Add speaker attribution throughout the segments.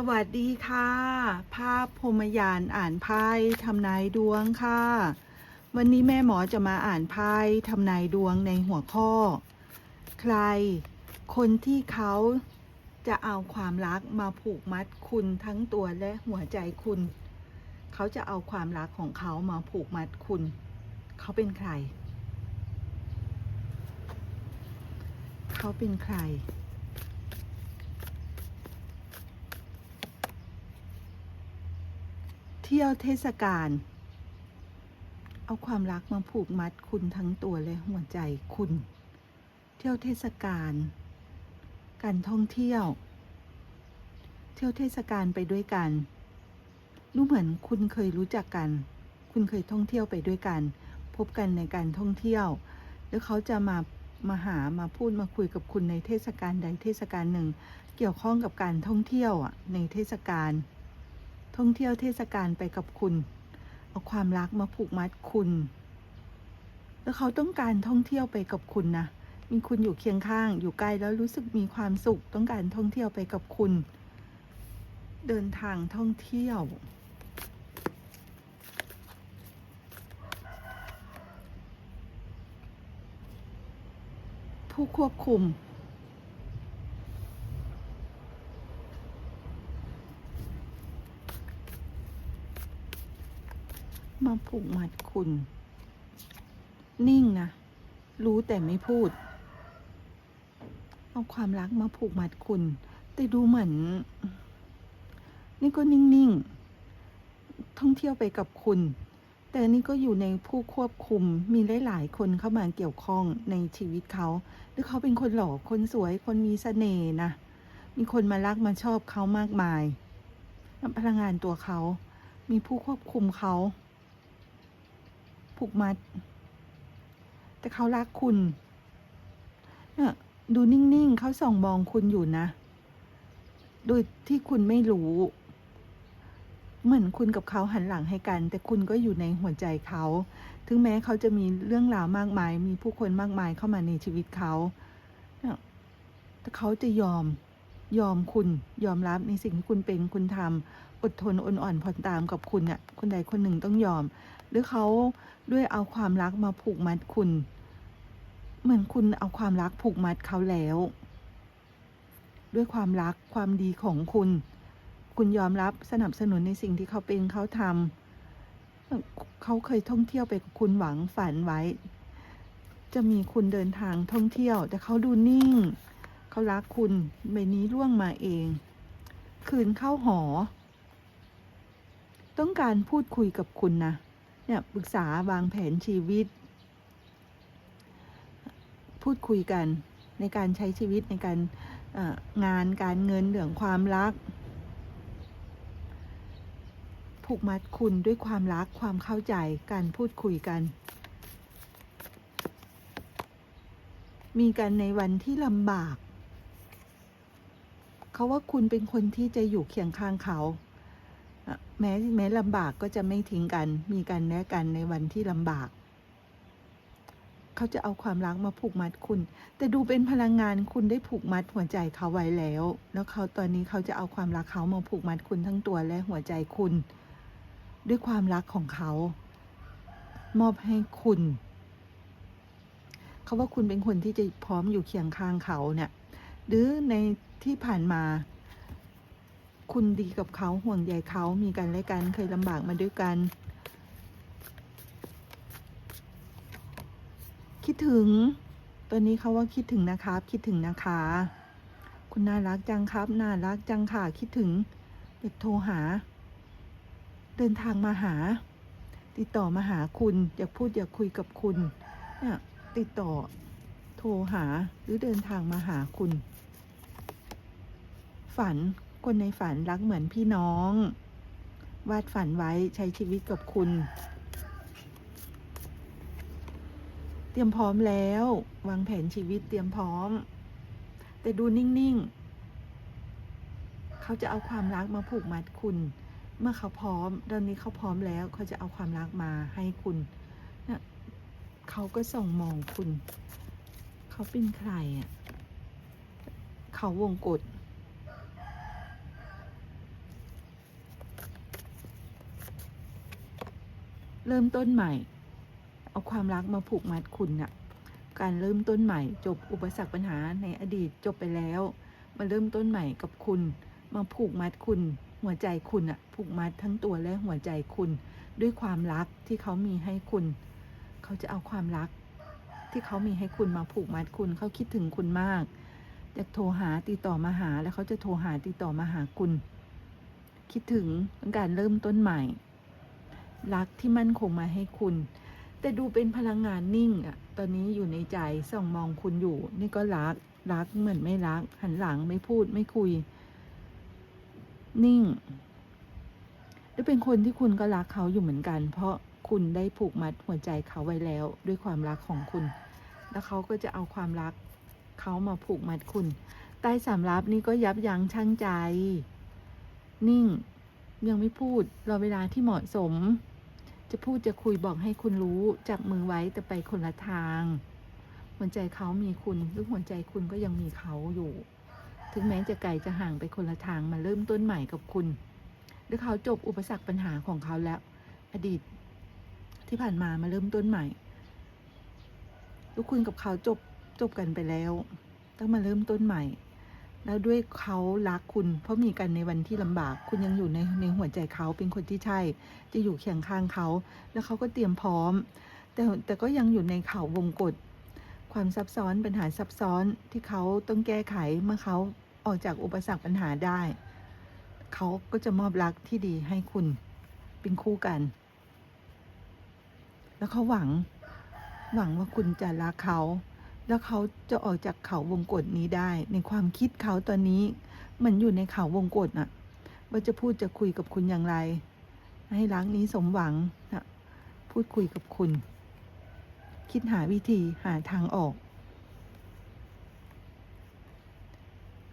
Speaker 1: สวัสดีค่ะ ภาพพรมยานอ่านไพ่ทำนายดวงค่ะ วันนี้แม่หมอจะมาอ่านไพ่ทำนายดวงในหัวข้อ ใคร คนที่เขาจะเอาความรักมาผูกมัดคุณทั้งตัวและหัวใจคุณ เขาจะเอาความรักของเขามาผูกมัดคุณ เขาเป็นใคร เขาเป็นใคร เที่ยวเทศกาลเอาความรักมาผูกมัดคุณทั้งตัวและหัวใจคุณ เที่ยวเทศกาลการท่องเที่ยว เที่ยวเทศกาลไปด้วยกันดูเหมือนคุณเคยรู้จักกัน คุณเคยท่องเที่ยวไปด้วยกัน พบกันในการท่องเที่ยว แล้วเขาจะมามาหามาพูดมาคุยกับคุณในเทศกาลใดเทศกาลหนึ่ง เกี่ยวข้องกับการท่องเที่ยวอะในเทศกาล ท่องเที่ยวเทศกาลไปกับคุณ เอาความรักมาผูกมัดคุณ แล้วเขาต้องการท่องเที่ยวไปกับคุณนะมีคุณอยู่เคียงข้าง อยู่ใกล้แล้วรู้สึกมีความสุข ต้องการท่องเที่ยวไปกับคุณ เดินทางท่องเที่ยวผู้ควบคุม มาผูกมัดคุณ นิ่งนะ รู้แต่ไม่พูด เอาความรักมาผูกมัดคุณ แต่ดูเหมือน นี่ก็นิ่ง ๆ ท่องเที่ยวไปกับคุณ แต่นี่ก็อยู่ในผู้ควบคุม มีหลาย ๆ คนเข้ามาเกี่ยวข้องในชีวิตเขา หรือเขาเป็นคนหล่อ คนสวย คนมีเสน่ห์นะ มีคนมารักมาชอบเขามากมายพลังงานตัวเขา มีผู้ควบคุมเขา ผูกมัด แต่เขารักคุณเนี่ยดูนิ่งๆเขาส่องมองคุณอยู่นะ โดยที่คุณไม่รู้ เหมือนคุณกับเขาหันหลังให้กัน แต่คุณก็อยู่ในหัวใจเขา ถึงแม้เขาจะมีเรื่องราวมากมาย มีผู้คนมากมายเข้ามาในชีวิตเขาแต่เขาจะยอมยอมคุณยอมรับในสิ่งที่คุณเป็นคุณทำอดทนอดอ่อนผ่อนตามกับคุณเนี่ยคนใดคนหนึ่งต้องยอม หรือเขาด้วยเอาความรักมาผูกมัดคุณ เหมือนคุณเอาความรักผูกมัดเขาแล้ว ด้วยความรักความดีของคุณ คุณยอมรับสนับสนุนในสิ่งที่เขาเป็นเขาทำเขาเคยท่องเที่ยวไปกับคุณหวังฝันไว้ จะมีคุณเดินทางท่องเที่ยว แต่เขาดูนิ่ง เขารักคุณใบนี้ร่วงมาเอง คืนเข้าหอ ต้องการพูดคุยกับคุณนะ เนี่ยปรึกษาวางแผนชีวิต พูดคุยกันในการใช้ชีวิตในการงานการเงินเรื่องความรัก ผูกมัดคุณด้วยความรักความเข้าใจการพูดคุยกัน มีกันในวันที่ลำบาก เขาว่าคุณเป็นคนที่จะอยู่เคียงข้างเขา แม้แม้ลำบากก็จะไม่ทิ้งกัน มีกันแนะกันในวันที่ลำบาก เขาจะเอาความรักมาผูกมัดคุณ แต่ดูเป็นพลังงานคุณได้ผูกมัดหัวใจเขาไว้แล้ว แล้วเขาตอนนี้เขาจะเอาความรักเขามาผูกมัดคุณทั้งตัวและหัวใจคุณ ด้วยความรักของเขา มอบให้คุณเขาว่าคุณเป็นคนที่จะพร้อมอยู่เคียงข้างเขาเนี่ย หรือในที่ผ่านมา คุณดีกับเขาห่วงใยเขามีกันและกันเคยลำบากมาด้วยกัน คิดถึงตอนนี้เขาว่าคิดถึงนะครับ คิดถึงนะคะ คุณน่ารักจังครับ น่ารักจังค่ะ คิดถึงอยากโทรหา เดินทางมาหา ติดต่อมาหาคุณ อยากพูดอยากคุยกับคุณเนี่ยติดต่อโทรหาหรือเดินทางมาหาคุณ ฝัน คนในฝันรักเหมือนพี่น้อง วาดฝันไว้ใช้ชีวิตกับคุณ เตรียมพร้อมแล้ว วางแผนชีวิตเตรียมพร้อม แต่ดูนิ่ง ๆ เขาจะเอาความรักมาผูกมัดคุณ เมื่อเขาพร้อม ตอนนี้เขาพร้อมแล้ว เขาจะเอาความรักมาให้คุณนะเขาก็ส่องมองคุณ เขาเป็นใครอะ เขาวงกฏ เริ่มต้นใหม่ เอาความรักมาผูกมัดคุณน่ะการเริ่มต้นใหม่จบอุปสรรคปัญหาในอดีตจบไปแล้ว มาเริ่มต้นใหม่กับคุณ มาผูกมัดคุณ หัวใจคุณอะผูกมัดทั้งตัวและหัวใจคุณ ด้วยความรักที่เขามีให้คุณ เขาจะเอาความรัก ที่เขามีให้คุณมาผูกมัดคุณเขาคิดถึงคุณมากจะโทรหาติดต่อมาหาแล้วเขาจะโทรหาติดต่อมาหาคุณ คิดถึงการเริ่มต้นใหม่ รักที่มั่นคงมาให้คุณ แต่ดูเป็นพลังงานนิ่งอะตอนนี้อยู่ในใจส่องมองคุณอยู่ นี่ก็รักรักเหมือนไม่รัก หันหลังไม่พูดไม่คุย นิ่งและเป็นคนที่คุณก็รักเขาอยู่เหมือนกัน เพราะคุณได้ผูกมัดหัวใจเขาไว้แล้วด้วยความรักของคุณ แล้วเขาก็จะเอาความรักเขามาผูกมัดคุณ ใต้สามรับนี่ก็ยับยั้งชั่งใจ นิ่ง ยังไม่พูดรอเวลาที่เหมาะสม จะพูดจะคุยบอกให้คุณรู้จับมือไว้แต่ไปคนละทาง หัวใจเขามีคุณหรือหัวใจคุณก็ยังมีเขาอยู่ ถึงแม้จะไกลจะห่างไปคนละทางมาเริ่มต้นใหม่กับคุณ หรือเขาจบอุปสรรคปัญหาของเขาแล้ว อดีต ที่ผ่านมามาเริ่มต้นใหม่ลูกคุณกับเขาจบจบกันไปแล้ว ต้องมาเริ่มต้นใหม่ แล้วด้วยเขารักคุณ เพราะมีกันในวันที่ลำบาก คุณยังอยู่ในในหัวใจเขาเป็นคนที่ใช่ จะอยู่เคียงข้างเขา แล้วเขาก็เตรียมพร้อม แต่แต่ก็ยังอยู่ในเขาวงกฏความซับซ้อนปัญหาซับซ้อนที่เขาต้องแก้ไขเมื่อเขาออกจากอุปสรรคปัญหาได้ เขาก็จะมอบรักที่ดีให้คุณเป็นคู่กัน แล้วเขาหวัง หวังว่าคุณจะรักเขา แล้วเขาจะออกจากเขาวงกฏนี้ได้ ในความคิดเขาตอนนี้ มันอยู่ในเขาวงกฏน่ะ ว่าจะพูดจะคุยกับคุณอย่างไร ให้รักนี้สมหวังนะพูดคุยกับคุณ คิดหาวิธีหาทางออก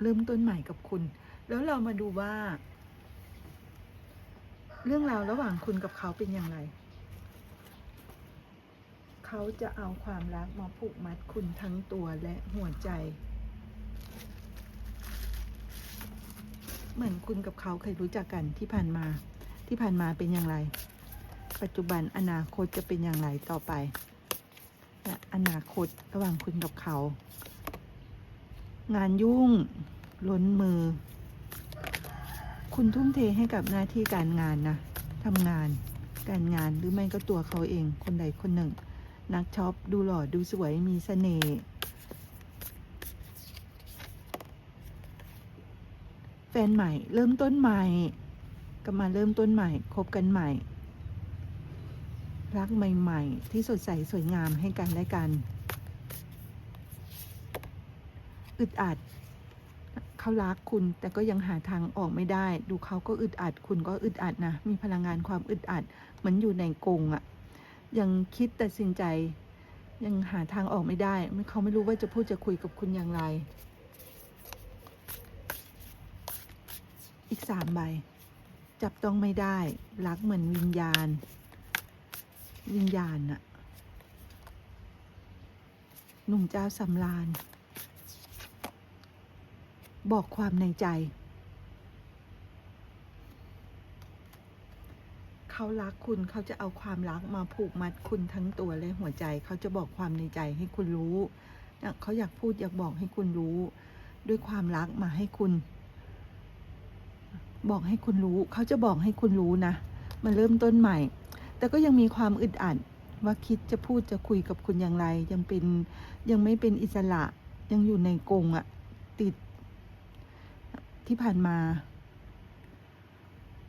Speaker 1: เริ่มต้นใหม่กับคุณ แล้วเรามาดูว่า เรื่องราวระหว่างคุณกับเขาเป็นอย่างไร เขาจะเอาความรักมาผูกมัดคุณทั้งตัวและหัวใจ เหมือนคุณกับเขาเคยรู้จักกันที่ผ่านมา ที่ผ่านมาเป็นอย่างไร ปัจจุบันอนาคตจะเป็นอย่างไรต่อไปและอนาคตระหว่างคุณกับเขา งานยุ่ง ล้นมือ คุณทุ่มเทให้กับหน้าที่การงานนะทำงานการงานหรือไม่ก็ตัวเขาเองคนใดคนหนึ่ง นักช็อปดูหล่อดูสวยมีเสน่ห์แฟนใหม่ เริ่มต้นใหม่ก็มาเริ่มต้นใหม่คบกันใหม่ รักใหม่ ๆ ที่สดใสสวยงามให้กันและกัน อึดอัดเขารักคุณแต่ก็ยังหาทางออกไม่ได้ ดูเขาก็อึดอัด คุณก็อึดอัดนะ มีพลังงานความอึดอัด เหมือนอยู่ในกรงอะ ยังคิดตัดสินใจ ยังหาทางออกไม่ได้ไม่เขาไม่รู้ว่าจะพูดจะคุยกับคุณอย่างไร อีกสามใบ จับต้องไม่ได้ รักเหมือนวิญญาณ วิญญาณอะหนุ่มเจ้าสำราญ บอกความในใจ เขารักคุณเขาจะเอาความรักมาผูกมัดคุณทั้งตัวและหัวใจ เขาจะบอกความในใจให้คุณรู้เขาอยากพูดอยากบอกให้คุณรู้ ด้วยความรักมาให้คุณ บอกให้คุณรู้ เขาจะบอกให้คุณรู้นะมันเริ่มต้นใหม่ แต่ก็ยังมีความอึดอัดว่าคิดจะพูดจะคุยกับคุณอย่างไร ยังเป็นยังไม่เป็นอิสระยังอยู่ในกรงอะติดที่ผ่านมา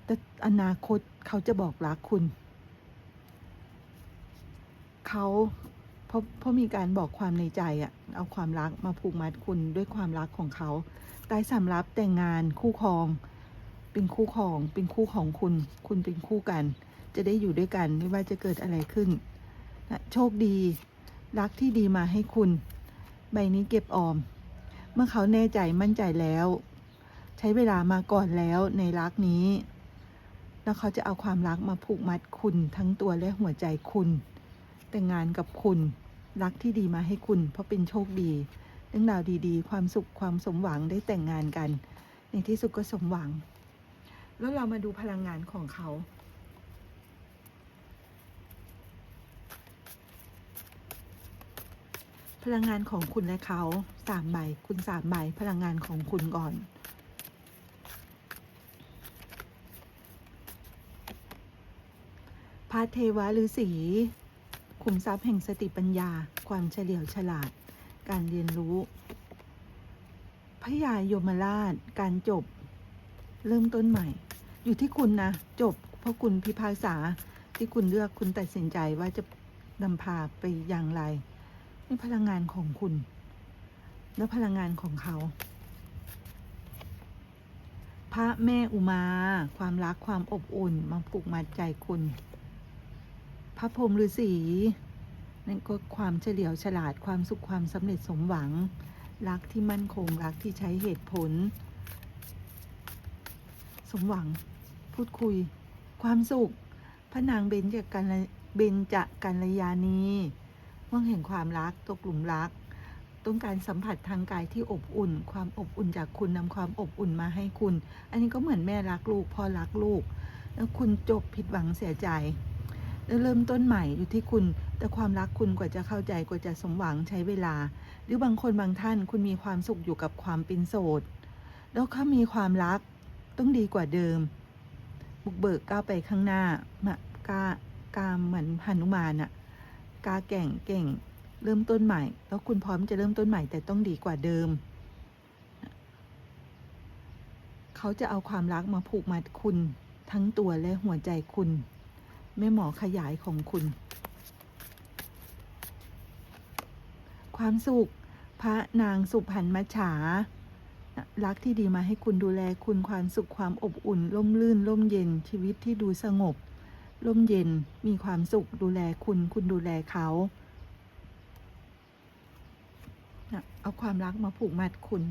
Speaker 1: แต่อนาคตเขาจะบอกรักคุณ เขาเพราะเพราะมีการบอกความในใจอะเอาความรักมาผูกมัดคุณด้วยความรักของเขาตายสำรับแต่งงานคู่ครอง เป็นคู่ครอง เป็นคู่ของคุณ คุณเป็นคู่กัน จะได้อยู่ด้วยกันไม่ว่าจะเกิดอะไรขึ้นนะโชคดี รักที่ดีมาให้คุณ ใบนี้เก็บออม เมื่อเขาแน่ใจมั่นใจแล้ว ใช้เวลามาก่อนแล้วในรักนี้ แล้วเขาจะเอาความรักมาผูกมัดคุณทั้งตัวและหัวใจคุณ แต่งงานกับคุณ รักที่ดีมาให้คุณ เพราะเป็นโชคดี เรื่องราวดีๆ ความสุขความสมหวังได้แต่งงานกัน ในที่สุดก็สมหวัง แล้วเรามาดูพลังงานของเขาพลังงานของคุณและเขาสามใบคุณสามใบพลังงานของคุณก่อน พระเทวะฤาษีขุมทรัพย์แห่งสติปัญญา ความเฉลียวฉลาด การเรียนรู้พระยายมราช การจบ เริ่มต้นใหม่ อยู่ที่คุณนะ จบ เพราะคุณพิพากษาที่คุณเลือกคุณตัดสินใจว่าจะนำพาไปอย่างไรนี่พลังงานของคุณ และพลังงานของเขา พระแม่อุมา ความรักความอบอุ่นมาผูกมัดใจคุณ พระพรหมฤาษีนั่นก็ความเฉลียวฉลาดความสุขความสำเร็จสมหวัง รักที่มั่นคงรักที่ใช้เหตุผล สมหวัง พูดคุย ความสุข พระนางเบญจกัลเบญจกัลยานีว่างแห่งความรักตกหลุมรัก ต้องการสัมผัสทางกายที่อบอุ่น ความอบอุ่นจากคุณนำความอบอุ่นมาให้คุณ อันนี้ก็เหมือนแม่รักลูกพ่อรักลูก แล้วคุณจบผิดหวังเสียใจ เริ่มต้นใหม่อยู่ที่คุณ แต่ความรักคุณกว่าจะเข้าใจกว่าจะสมหวังใช้เวลา หรือบางคนบางท่านคุณมีความสุขอยู่กับความเป็นโสด แล้วเขามีความรักต้องดีกว่าเดิม บุกเบิกก้าวไปข้างหน้ามากล้ากล้าเหมือนหนุมานอะกล้าแก่งเก่ง เริ่มต้นใหม่ แล้วคุณพร้อมจะเริ่มต้นใหม่แต่ต้องดีกว่าเดิม เขาจะเอาความรักมาผูกมัดคุณ ทั้งตัวและหัวใจคุณ แม่หมอขยายของคุณ ความสุข พระนางสุพรรณมัจฉา รักที่ดีมาให้คุณดูแลคุณความสุขความอบอุ่นร่มรื่นร่มเย็นชีวิตที่ดูสงบร่มเย็นมีความสุขดูแลคุณคุณดูแลเขาเอาความรักมาผูกมัดคุณ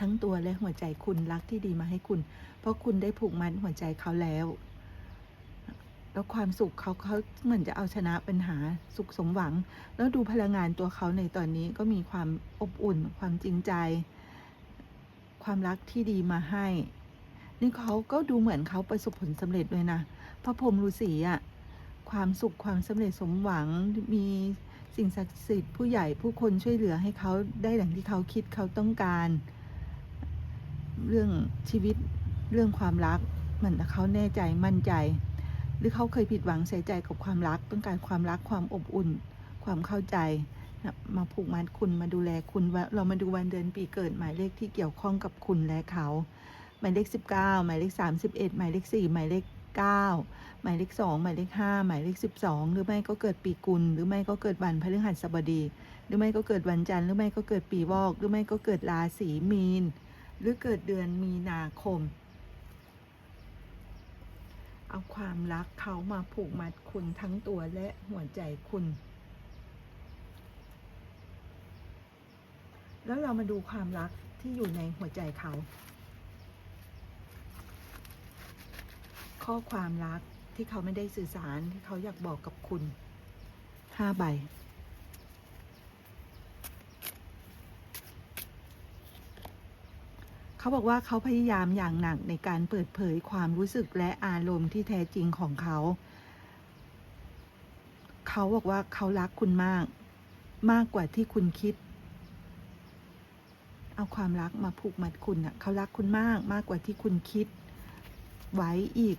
Speaker 1: ทั้งตัวและหัวใจคุณรักที่ดีมาให้คุณ เพราะคุณได้ผูกมัดหัวใจเขาแล้ว แล้วความสุขเขาเขาเหมือนจะเอาชนะปัญหาสุขสมหวัง แล้วดูพลังงานตัวเขาในตอนนี้ก็มีความอบอุ่น ความจริงใจ ความรักที่ดีมาให้ นี่เขาก็ดูเหมือนเขาประสบผลสำเร็จเลยนะพระพรหมฤาษีอะความสุขความสำเร็จสมหวังมีสิ่งศักดิ์สิทธิ์ผู้ใหญ่ผู้คนช่วยเหลือให้เขาได้ดังที่เขาคิดเขาต้องการ เรื่องชีวิตเรื่องความรักเหมือนเขาแน่ใจมั่นใจ หรือเขาเคยผิดหวังเสียใจกับความรัก ต้องการความรักความอบอุ่น ความเข้าใจนะมาผูกมัดคุณมาดูแลคุณ เรามาดูวันเดือนปีเกิดหมายเลขที่เกี่ยวข้องกับคุณและเขา หมายเลขสิบเก้าหมายเลขสามสิบเอ็ดหมายเลขสี่หมายเลขเก้าหมายเลขสองหมายเลขห้าหมายเลขสิบสองหรือไม่ก็เกิดปีกุล หรือไม่ก็เกิดวันพฤหัสบดี หรือไม่ก็เกิดวันจันทร์ หรือไม่ก็เกิดปีวอก หรือไม่ก็เกิดราศีมีน หรือเกิดเดือนมีนาคม เอาความรักเขามาผูกมัดคุณทั้งตัวและหัวใจคุณ แล้วเรามาดูความรักที่อยู่ในหัวใจเขา ข้อความรักที่เขาไม่ได้สื่อสารที่เขาอยากบอกกับคุณห้าใบ เขาบอกว่าเขาพยายามอย่างหนักในการเปิดเผยความรู้สึกและอารมณ์ที่แท้จริงของเขา เขาบอกว่าเขารักคุณมาก มากกว่าที่คุณคิด เอาความรักมาผูกมัดคุณอะเขารักคุณมากมากกว่าที่คุณคิด ไว้อีก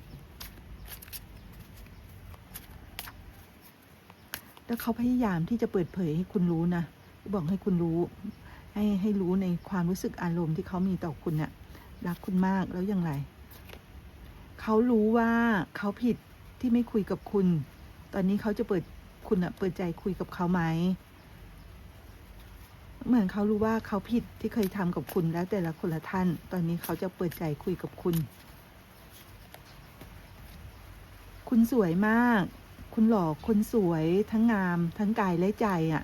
Speaker 1: แล้วเขาพยายามที่จะเปิดเผยให้คุณรู้นะ บอกให้คุณรู้ ให้ให้รู้ในความรู้สึกอารมณ์ที่เขามีต่อคุณน่ะรักคุณมากแล้วอย่างไร เขารู้ว่าเขาผิดที่ไม่คุยกับคุณ ตอนนี้เขาจะเปิดคุณอะเปิดใจคุยกับเขาไหมเหมือนเขารู้ว่าเขาผิดที่เคยทำกับคุณแล้วแต่ละคนละท่าน ตอนนี้เขาจะเปิดใจคุยกับคุณ คุณสวยมาก คุณหล่อคนสวยทั้งงาม ทั้งกายและใจอะ่ะ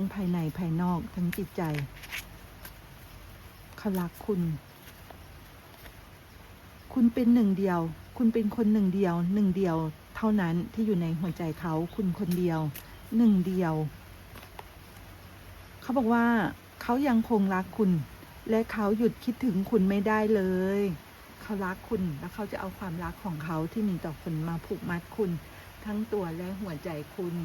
Speaker 1: ทั้งภายในภายนอกทั้งจิตใจเขารักคุณ คุณเป็นหนึ่งเดียว คุณเป็นคนหนึ่งเดียว หนึ่งเดียว เท่านั้นที่อยู่ในหัวใจเขา คุณคนเดียว หนึ่งเดียว เขาบอกว่าเขายังคงรักคุณ และเขาหยุดคิดถึงคุณไม่ได้เลย เขารักคุณแล้วเขาจะเอาความรักของเขาที่มีต่อคุณมาผูกมัดคุณ ทั้งตัวและหัวใจคุณ